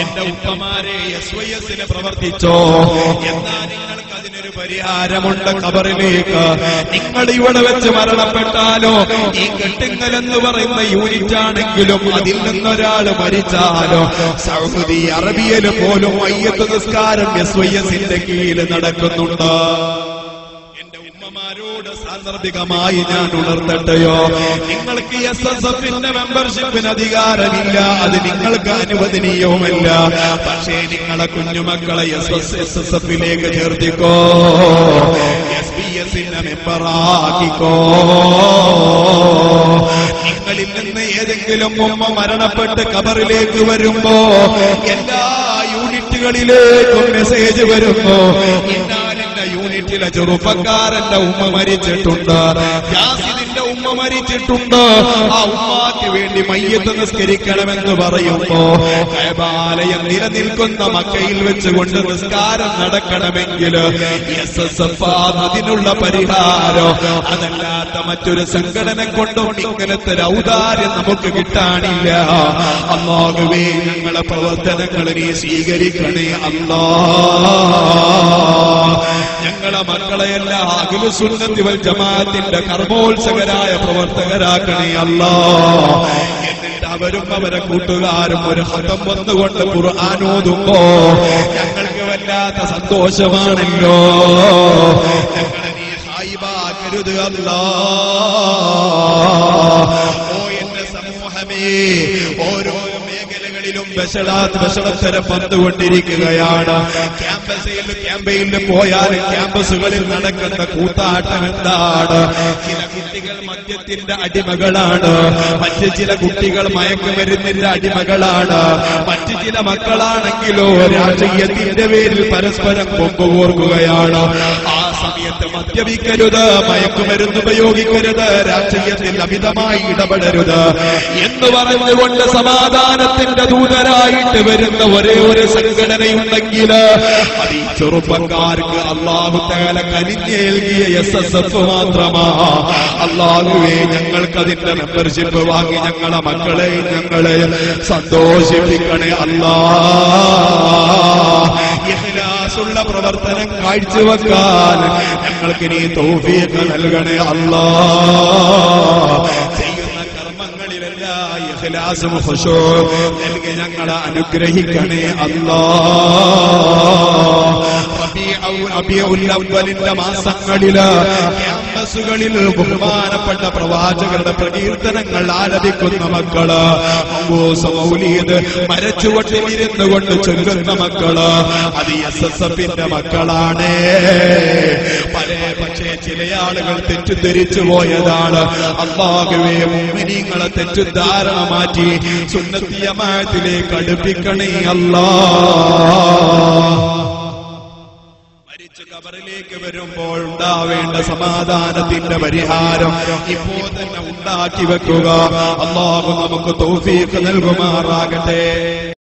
എന്റെ ഉപ്പമാരെ S Y എസിന് പ്രവർത്തിച്ചോ. എന്നാ നിങ്ങൾക്ക് അതിനൊരു പരിഹാരമുണ്ട് കബറിലേക്ക് നിങ്ങൾ ഇവിടെ വെച്ച് മരണപ്പെട്ടാലോ ഈ കെട്ടിങ്ങൽ എന്ന് പറയുന്ന യൂണിറ്റ് ആണെങ്കിലും അതിൽ നിന്നൊരാൾ മരിച്ചാലോ. സൗദി അറബിയയിൽ പോലും അയ്യത്ത് നിസ്കാരം എസ് വൈ എസിന്റെ കീഴിൽ നടക്കുന്നുണ്ട്. ഉമ്മമാരോട് സാന്ദർഭികമായി ഞാൻ ഉണർത്തട്ടെയോ? നിങ്ങൾക്ക് എസ് എസ് എഫിന്റെ മെമ്പർഷിപ്പിന് അധികാരമില്ല. അത് നിങ്ങൾക്ക് അനുവദനീയവുമല്ല പക്ഷേ നിങ്ങളെ കുഞ്ഞുമക്കളെ എസ് എസ് എസ് എസ് എഫിലേക്ക് ചേർത്തിക്കോ എസ് പി എസിന്റെ മെമ്പറാക്കിക്കോ നിങ്ങളിൽ നിന്ന് ഏതെങ്കിലും ഉമ്മ മരണപ്പെട്ട് കബറിലേക്ക് വരുമ്പോ എല്ലാ യൂണിറ്റുകളിലേക്കും മെസ്സേജ് വരുമ്പോ യൂണിറ്റിലെ ചെറുപ്പക്കാരന്റെ ഉമ്മ മരിച്ചിട്ടുണ്ട്. യാസിദിന്റെ ഉമ്മ മരിച്ചിട്ടുണ്ട്. ആ ഉമ്മാക്ക് വേണ്ടി മയ്യത്ത് നിസ്കരിക്കണമെന്ന് പറയുമ്പോ കൈബാലയം നിലനിൽക്കുന്ന മക്കയിൽ വെച്ചുകൊണ്ട് നിസ്കാരം നടക്കണമെങ്കിൽ എസ് എസ് എഫ് അതിനുള്ള പരിഹാരം. അതല്ലാത്ത മറ്റൊരു സംഘടന കൊണ്ടോ ഇങ്ങനത്തെ ഔദാര്യം നമുക്ക് കിട്ടാനില്ല. അള്ളാഹുവേ ഞങ്ങളെ പ്രവർത്തനങ്ങൾ നീ സ്വീകരിക്കണേ അല്ലാ ഞങ്ങളെ മക്കളെയെല്ലാം അഖില സുന്നത്തി വൽ ജമാഅത്തിന്റെ കർമ്മോത്സകരായ പ്രവർത്തകരാക്കണേ അല്ലാ. എന്നിട്ട് അവരും അവരെ കൂട്ടുകാരും ഒരു ഹതം വന്നുകൊണ്ട് ഖുർആാനോതുമ്പോ ഞങ്ങൾക്ക് വല്ലാത്ത സന്തോഷമാണല്ലോ. ഞങ്ങളെ നീ ഹായിബാക്കരുത് അല്ലാ. ഓ എന്റെ സമൂഹമേ ബഷളാത്ത് ബഷളത്തരം വന്നുകൊണ്ടിരിക്കുകയാണ് ക്യാമ്പസിൽ ക്യാമ്പയിൽ പോയാൽ ക്യാമ്പസുകളിൽ നടക്കുന്ന കൂത്താട്ടം എന്താണ്? ചില കുട്ടികൾ മദ്യത്തിന്റെ അടിമകളാണ്. മറ്റു ചില കുട്ടികൾ മയക്കുമരുന്നിന്റെ അടിമകളാണ്. മറ്റു ചില മക്കളാണെങ്കിലോ രാഷ്ട്രീയത്തിന്റെ പേരിൽ പരസ്പരം കൊമ്പുകോർക്കുകയാണ്. ആ സമയത്ത് മദ്യപിക്കരുത് മയക്കുമരുന്ന് ഉപയോഗിക്കരുത് രാഷ്ട്രീയത്തിൽ അമിതമായി ഇടപെടരുത്. എന്ന് പറഞ്ഞുകൊണ്ട് സമാധാനത്തിന്റെ ദൂതരായിട്ട് വരുന്ന ഒരേ ഒരു സംഘടനയുണ്ടെങ്കിൽ അത് ഈ ചെറുപ്പക്കാർക്ക് അള്ളാഹു തകല കലിഞ്ഞേൽകിയ എസ് എസ് എഫ് മാത്രമാ. അള്ളാഹുവേ ഞങ്ങൾക്ക് അതിന്റെ മെമ്പർഷിപ്പ് വാങ്ങി ഞങ്ങളെ മക്കളെ ഞങ്ങളെ സന്തോഷിപ്പിക്കണേ അല്ലാ. ഇഖ്ലാസുള്ള പ്രവർത്തനം കാഴ്ചവെക്കാൻ ഞങ്ങൾക്ക് നീ തൗഫീഖ് നൽകണേ അല്ലാ. ഞങ്ങളെ അനുഗ്രഹിക്കണേ അല്ലാ. മാസങ്ങളിൽ ക്യാമ്പസുകളിൽ ബഹുമാനപ്പെട്ട പ്രവാചകരുടെ പ്രകീർത്തനങ്ങൾ ആലപിക്കുന്ന മക്കൾ. മൗലീദ് മരച്ചുവട്ടിലിരുന്നു കൊണ്ട് ചൊല്ലുന്ന മക്കൾ. അത് എസ് എസ് എഫിന്റെ മക്കളാണ്. പല പക്ഷേ ചില ആളുകൾ തെറ്റിദ്ധരിച്ചു പോയതാണ്. അള്ളാഹുവേ മുഅ്മിനീങ്ങളെ തെറ്റിദ്ധാരണ മാറ്റി സുന്നത്തിയമായത്തിലേക്ക് അടുപ്പിക്കണേ അല്ലാ. മരിച്ചു കബറിലേക്ക് വരുമ്പോൾ ഉണ്ടാവേണ്ട സമാധാനത്തിന്റെ പരിഹാരം ഇപ്പോൾ തന്നെ ഉണ്ടാക്കി വെക്കുക. അള്ളാഹു നമുക്ക് തോഫീക്ക് നൽകുമാറാകട്ടെ.